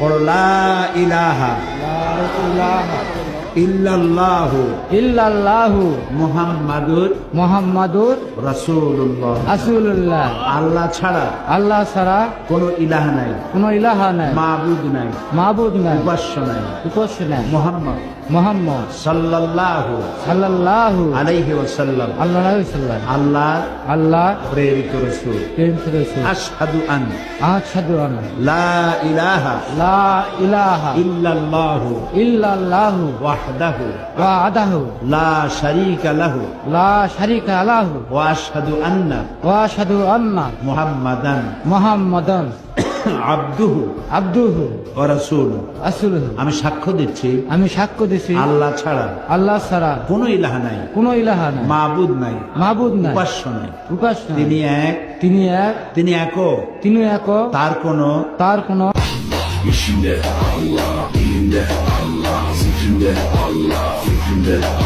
পড়ো লা ইলাহা। লা ইলাহা। ইল্লাল্লাহু ইল্লাল্লাহু মুহাম্মাদুর মুহাম্মাদুর রাসূলুল্লাহ। রাসূলুল্লাহ। আল্লাহ ছাড়া আল্লাহ ছাড়া কোনো ইলাহ নাই। কোনো ইলাহা নাই। মাবুদ নাই। মাবুদ নাই। উপাস্য নাই। উপাস্য নাই। মুহাম্মদ। মোহাম্মদ। সাল্লাল্লাহু সাল্লাল্লাহু আলাইহি ওয়াসাল্লাম। আল্লাহ সাল্লাম আল্লাহ আল্লাহ প্রেরিত রাসূল। প্রেম করেছে আশহাদু আন। আশহাদু আন্না লা ইলাহা লা ইলাহা ইল্লাল্লাহু ইল্লাল্লাহু ওয়াহদাহু ওয়াহদাহু। লা শারীকা লাহু। লা শারীকা লাহু। ওয়া আশহাদু আন্না ওয়া আশহাদু আন্না মুহাম্মাদান। মুহাম্মাদান। আবদুহু। আবদুহু। ওয়া রাসূলুহু রাসূলুহু। আমি সাক্ষ্য দিচ্ছি। আমি সাক্ষ্য দিচ্ছি। আল্লাহ ছাড়া আল্লাহ ছাড়া কোনো ইলাহ নাই। কোনো ইলাহা নাই। মাবুদ নাই। মাবুদ নাই। উপাস্য নাই। উপাস্য নাই। তিনি এক। তিনি এক। তিনি একক তিনি এক। তার কোনো তার কোনো de Allah, fikrinde Allah